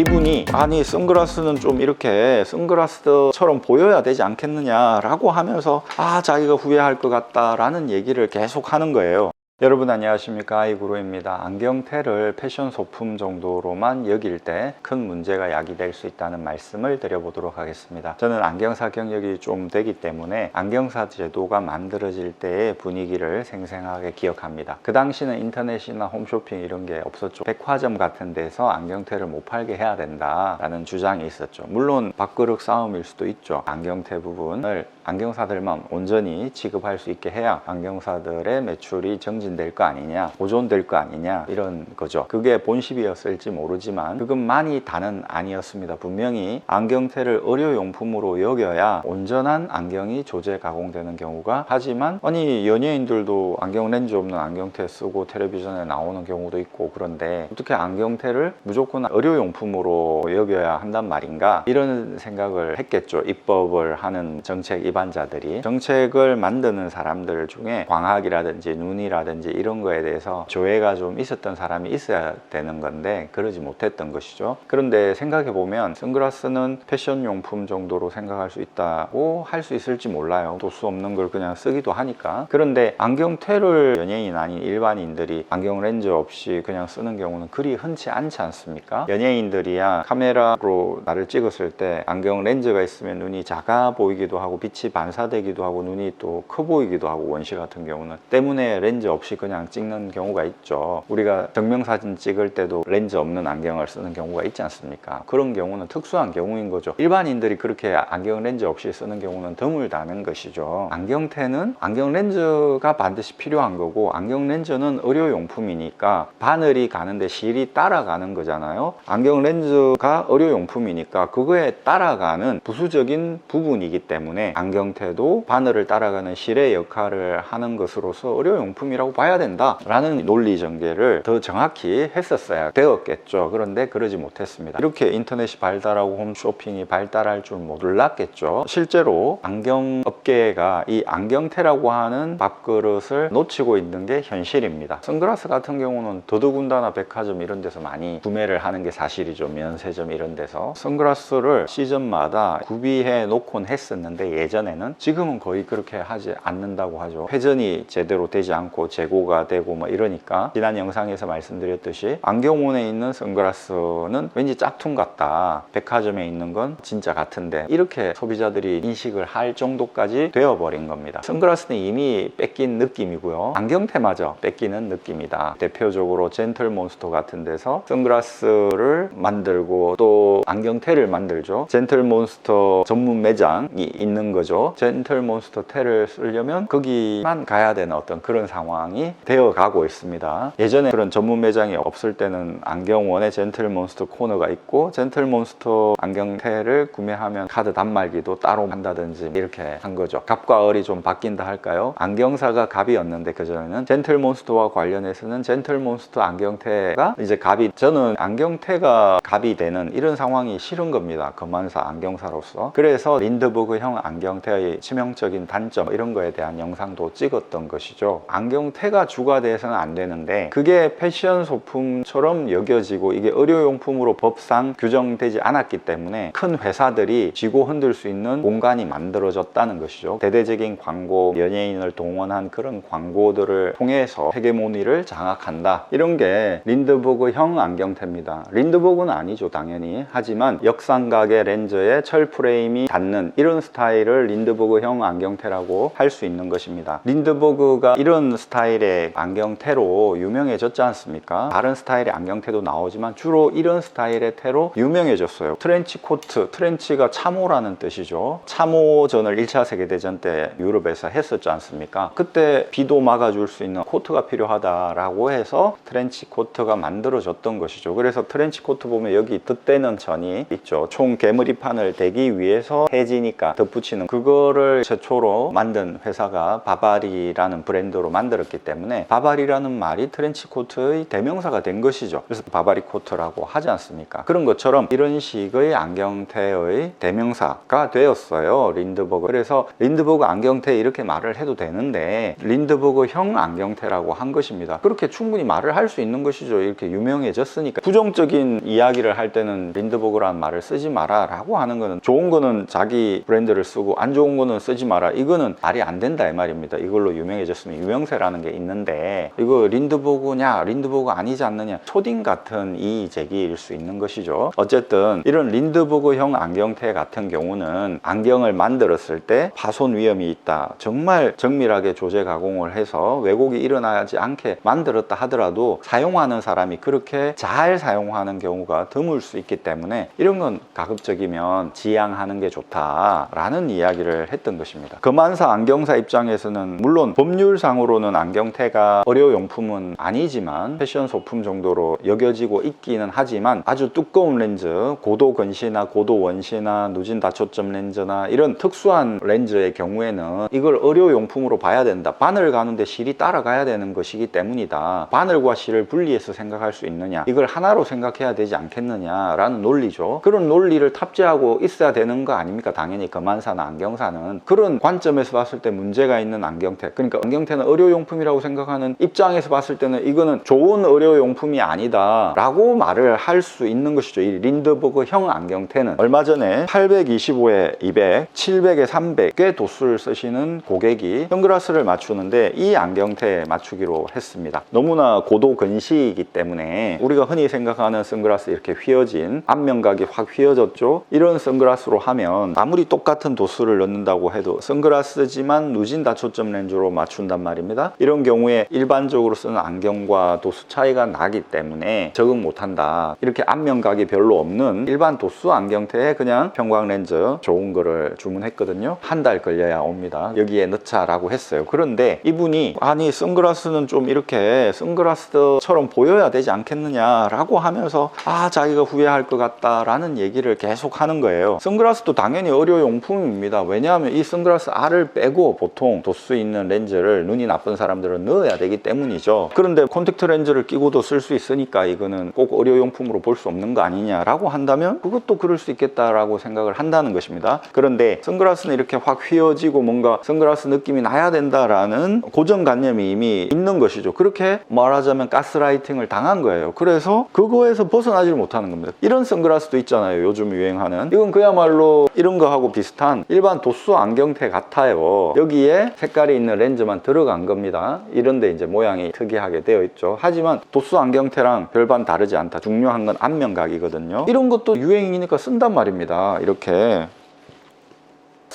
이분이 아니 선글라스는 좀 이렇게 선글라스처럼 보여야 되지 않겠느냐라고 하면서 아 자기가 후회할 것 같다라는 얘기를 계속 하는 거예요. 여러분 안녕하십니까 아이구로입니다. 안경테를 패션 소품 정도로만 여길 때 큰 문제가 야기될 수 있다는 말씀을 드려보도록 하겠습니다. 저는 안경사 경력이 좀 되기 때문에 안경사 제도가 만들어질 때의 분위기를 생생하게 기억합니다. 그 당시는 인터넷이나 홈쇼핑 이런 게 없었죠. 백화점 같은 데서 안경테를 못 팔게 해야 된다 라는 주장이 있었죠. 물론 밥그릇 싸움일 수도 있죠. 안경테 부분을 안경사들만 온전히 취급할 수 있게 해야 안경사들의 매출이 정진 될 거 아니냐, 보존될 거 아니냐 이런 거죠. 그게 본심이었을지 모르지만 그것만이 다는 아니었습니다. 분명히 안경테를 의료용품으로 여겨야 온전한 안경이 조제 가공되는 경우가 하지만 아니 연예인들도 안경 렌즈 없는 안경테 쓰고 텔레비전에 나오는 경우도 있고 그런데 어떻게 안경테를 무조건 의료용품으로 여겨야 한단 말인가 이런 생각을 했겠죠. 입법을 하는 정책 입안자들이 정책을 만드는 사람들 중에 광학이라든지 눈이라든지 이런 거에 대해서 조회가 좀 있었던 사람이 있어야 되는 건데 그러지 못했던 것이죠. 그런데 생각해 보면 선글라스는 패션 용품 정도로 생각할 수 있다고 할 수 있을지 몰라요. 도수 없는 걸 그냥 쓰기도 하니까. 그런데 안경테를 연예인 아닌 일반인들이 안경 렌즈 없이 그냥 쓰는 경우는 그리 흔치 않지 않습니까? 연예인들이야 카메라로 나를 찍었을 때 안경 렌즈가 있으면 눈이 작아 보이기도 하고 빛이 반사되기도 하고 눈이 또 커 보이기도 하고 원시 같은 경우는 때문에 렌즈 없이 그냥 찍는 경우가 있죠. 우리가 증명사진 찍을 때도 렌즈 없는 안경을 쓰는 경우가 있지 않습니까? 그런 경우는 특수한 경우인 거죠. 일반인들이 그렇게 안경 렌즈 없이 쓰는 경우는 드물다는 것이죠. 안경테는 안경 렌즈가 반드시 필요한 거고 안경 렌즈는 의료용품이니까 바늘이 가는데 실이 따라가는 거잖아요. 안경 렌즈가 의료용품이니까 그거에 따라가는 부수적인 부분이기 때문에 안경테도 바늘을 따라가는 실의 역할을 하는 것으로서 의료용품이라고 봐야 된다라는 논리 전개를 더 정확히 했었어야 되었겠죠. 그런데 그러지 못했습니다. 이렇게 인터넷이 발달하고 홈쇼핑이 발달할 줄 몰랐겠죠. 실제로 안경 업계가 이 안경테라고 하는 밥그릇을 놓치고 있는 게 현실입니다. 선글라스 같은 경우는 더더군다나 백화점 이런 데서 많이 구매를 하는 게 사실이죠. 면세점 이런 데서 선글라스를 시즌마다 구비해 놓곤 했었는데 예전에는 지금은 거의 그렇게 하지 않는다고 하죠. 회전이 제대로 되지 않고 재고가 되고 뭐 이러니까 지난 영상에서 말씀드렸듯이 안경원에 있는 선글라스는 왠지 짝퉁 같다. 백화점에 있는 건 진짜 같은데 이렇게 소비자들이 인식을 할 정도까지 되어버린 겁니다. 선글라스는 이미 뺏긴 느낌이고요. 안경테마저 뺏기는 느낌이다. 대표적으로 젠틀몬스터 같은 데서 선글라스를 만들고 또 안경테를 만들죠. 젠틀몬스터 전문 매장이 있는 거죠. 젠틀몬스터 테를 쓰려면 거기만 가야 되는 어떤 그런 상황 이 되어 가고 있습니다. 예전에 그런 전문 매장이 없을 때는 안경원에 젠틀몬스터 코너가 있고 젠틀몬스터 안경테를 구매하면 카드 단말기도 따로 한다든지 이렇게 한 거죠. 갑과 을이 좀 바뀐다 할까요? 안경사가 갑이었는데 그전에는 젠틀몬스터와 관련해서는 젠틀몬스터 안경테가 이제 갑이 저는 안경테가 갑이 되는 이런 상황이 싫은 겁니다. 거만사 안경사로서. 그래서 린드버그 형 안경테의 치명적인 단점 이런 거에 대한 영상도 찍었던 것이죠. 안경테 가 주가 돼서는 안 되는데 그게 패션 소품처럼 여겨지고 이게 의료용품으로 법상 규정되지 않았기 때문에 큰 회사들이 쥐고 흔들 수 있는 공간이 만들어졌다는 것이죠. 대대적인 광고, 연예인을 동원한 그런 광고들을 통해서 헤게모니를 장악한다. 이런 게 린드버그형 안경테입니다. 린드버그는 아니죠, 당연히. 하지만 역삼각의 렌즈에 철 프레임이 닿는 이런 스타일을 린드버그형 안경테라고 할 수 있는 것입니다. 린드버그가 이런 스타일 의 안경테로 유명해졌지 않습니까? 다른 스타일의 안경테도 나오지만 주로 이런 스타일의 테로 유명해졌어요. 트렌치 코트, 트렌치가 참호라는 뜻이죠. 참호전을 1차 세계대전 때 유럽에서 했었지 않습니까? 그때 비도 막아줄 수 있는 코트가 필요하다라고 해서 트렌치 코트가 만들어졌던 것이죠. 그래서 트렌치 코트 보면 여기 덧대는 전이 있죠. 총 개머리판을 대기 위해서 해지니까 덧붙이는 그거를 최초로 만든 회사가 바바리라는 브랜드로 만들었기 때문에 바바리라는 말이 트렌치 코트의 대명사가 된 것이죠. 그래서 바바리 코트라고 하지 않습니까? 그런 것처럼 이런 식의 안경테의 대명사가 되었어요. 린드버그. 그래서 린드버그 안경테 이렇게 말을 해도 되는데 린드버그 형 안경테라고 한 것입니다. 그렇게 충분히 말을 할 수 있는 것이죠. 이렇게 유명해졌으니까. 부정적인 이야기를 할 때는 린드버그라는 말을 쓰지 마라 라고 하는 거는 좋은 거는 자기 브랜드를 쓰고 안 좋은 거는 쓰지 마라. 이거는 말이 안 된다 이 말입니다. 이걸로 유명해졌으면 유명세라는 게 있는데 이거 린드버그냐 린드버그 아니지 않느냐 초딩 같은 이의 제기일 수 있는 것이죠. 어쨌든 이런 린드버그형 안경테 같은 경우는 안경을 만들었을 때 파손 위험이 있다. 정말 정밀하게 조제 가공을 해서 왜곡이 일어나지 않게 만들었다 하더라도 사용하는 사람이 그렇게 잘 사용하는 경우가 드물 수 있기 때문에 이런 건 가급적이면 지양하는 게 좋다라는 이야기를 했던 것입니다. 금한사 안경사 입장에서는 물론 법률상으로는 안경 테가 의료용품은 아니지만 패션 소품 정도로 여겨지고 있기는 하지만 아주 두꺼운 렌즈, 고도 건시나 고도 원시나 누진 다초점 렌즈나 이런 특수한 렌즈의 경우에는 이걸 의료용품으로 봐야 된다. 바늘 가는데 실이 따라가야 되는 것이기 때문이다. 바늘과 실을 분리해서 생각할 수 있느냐? 이걸 하나로 생각해야 되지 않겠느냐 라는 논리죠. 그런 논리를 탑재하고 있어야 되는 거 아닙니까? 당연히 금한사나 안경사는 그런 관점에서 봤을 때 문제가 있는 안경테. 그러니까 안경테는 의료용품이라 고 생각하는 입장에서 봤을 때는 이거는 좋은 의료용품이 아니다 라고 말을 할 수 있는 것이죠. 이 린드버그 형 안경테는 얼마 전에 825에 200, 700에 300의 도수를 쓰시는 고객이 선글라스를 맞추는데 이 안경테에 맞추기로 했습니다. 너무나 고도 근시이기 때문에 우리가 흔히 생각하는 선글라스 이렇게 휘어진 앞면각이 확 휘어졌죠. 이런 선글라스로 하면 아무리 똑같은 도수를 넣는다고 해도 선글라스지만 누진 다초점 렌즈로 맞춘단 말입니다. 이런 경우에 일반적으로 쓰는 안경과 도수 차이가 나기 때문에 적응 못한다. 이렇게 앞면각이 별로 없는 일반 도수 안경테에 그냥 평광 렌즈 좋은 거를 주문했거든요. 한 달 걸려야 옵니다. 여기에 넣자라고 했어요. 그런데 이분이 아니 선글라스는 좀 이렇게 선글라스처럼 보여야 되지 않겠느냐라고 하면서 아 자기가 후회할 것 같다라는 얘기를 계속 하는 거예요. 선글라스도 당연히 의료용품입니다. 왜냐하면 이 선글라스 알을 빼고 보통 도수 있는 렌즈를 눈이 나쁜 사람 들은 넣어야 되기 때문이죠. 그런데 콘택트 렌즈를 끼고도 쓸 수 있으니까 이거는 꼭 의료용품으로 볼 수 없는 거 아니냐라고 한다면 그것도 그럴 수 있겠다라고 생각을 한다는 것입니다. 그런데 선글라스는 이렇게 확 휘어지고 뭔가 선글라스 느낌이 나야 된다라는 고정관념이 이미 있는 것이죠. 그렇게 말하자면 가스라이팅을 당한 거예요. 그래서 그거에서 벗어나질 못하는 겁니다. 이런 선글라스도 있잖아요. 요즘 유행하는. 이건 그야말로 이런 거하고 비슷한 일반 도수 안경테 같아요. 여기에 색깔이 있는 렌즈만 들어간 겁니다. 이런 데 이제 모양이 특이하게 되어 있죠. 하지만 도수 안경테랑 별반 다르지 않다. 중요한 건 앞면각이거든요. 이런 것도 유행이니까 쓴단 말입니다. 이렇게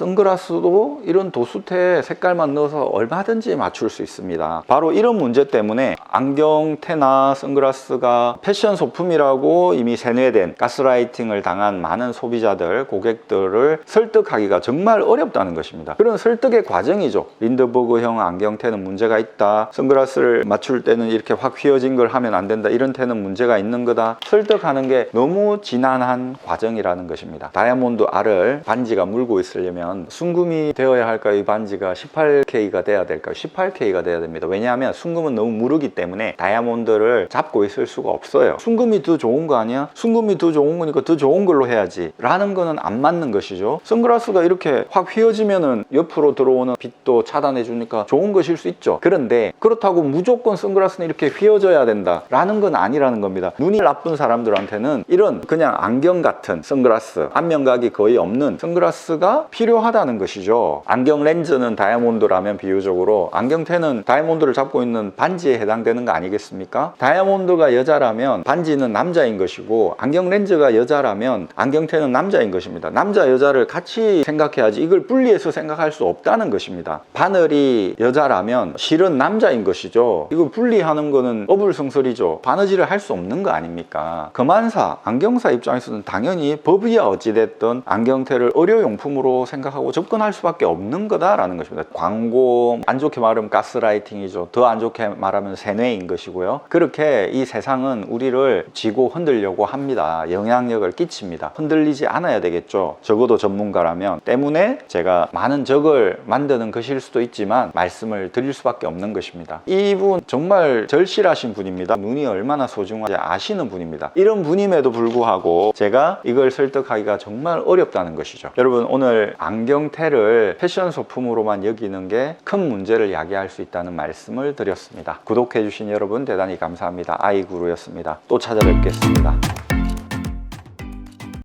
선글라스도 이런 도수테 색깔만 넣어서 얼마든지 맞출 수 있습니다. 바로 이런 문제 때문에 안경테나 선글라스가 패션 소품이라고 이미 세뇌된 가스라이팅을 당한 많은 소비자들, 고객들을 설득하기가 정말 어렵다는 것입니다. 그런 설득의 과정이죠. 린드버그형 안경테는 문제가 있다. 선글라스를 맞출 때는 이렇게 확 휘어진 걸 하면 안 된다. 이런 테는 문제가 있는 거다. 설득하는 게 너무 지난한 과정이라는 것입니다. 다이아몬드 알을 반지가 물고 있으려면 순금이 되어야 할까요? 이 반지가 18K가 돼야 될까요? 18K가 돼야 됩니다. 왜냐하면 순금은 너무 무르기 때문에 다이아몬드를 잡고 있을 수가 없어요. 순금이 더 좋은 거 아니야? 순금이 더 좋은 거니까 더 좋은 걸로 해야지. 라는 거는 안 맞는 것이죠. 선글라스가 이렇게 확 휘어지면은 옆으로 들어오는 빛도 차단해 주니까 좋은 것일 수 있죠. 그런데 그렇다고 무조건 선글라스는 이렇게 휘어져야 된다. 라는 건 아니라는 겁니다. 눈이 나쁜 사람들한테는 이런 그냥 안경 같은 선글라스, 앞면각이 거의 없는 선글라스가 필요 하다는 것이죠. 안경 렌즈는 다이아몬드라면 비유적으로 안경테는 다이아몬드를 잡고 있는 반지에 해당되는 거 아니겠습니까? 다이아몬드가 여자라면 반지는 남자인 것이고 안경 렌즈가 여자라면 안경테는 남자인 것입니다. 남자 여자를 같이 생각해야지 이걸 분리해서 생각할 수 없다는 것입니다. 바늘이 여자라면 실은 남자인 것이죠. 이걸 분리하는 거는 어불성설이죠. 바느질을 할 수 없는 거 아닙니까? 금한사, 안경사 입장에서는 당연히 법이야 어찌됐든 안경테를 의료용품으로 생각 생각하고 접근할 수밖에 없는 거다라는 것입니다. 광고 안 좋게 말하면 가스라이팅이죠. 더 안 좋게 말하면 세뇌인 것이고요. 그렇게 이 세상은 우리를 지고 흔들려고 합니다. 영향력을 끼칩니다. 흔들리지 않아야 되겠죠. 적어도 전문가라면 때문에 제가 많은 적을 만드는 것일 수도 있지만 말씀을 드릴 수밖에 없는 것입니다. 이분 정말 절실하신 분입니다. 눈이 얼마나 소중한지 아시는 분입니다. 이런 분임에도 불구하고 제가 이걸 설득하기가 정말 어렵다는 것이죠. 여러분 오늘 안경테를 패션 소품으로만 여기는 게 큰 문제를 야기할 수 있다는 말씀을 드렸습니다. 구독해 주신 여러분 대단히 감사합니다. 아이구루였습니다. 또 찾아뵙겠습니다.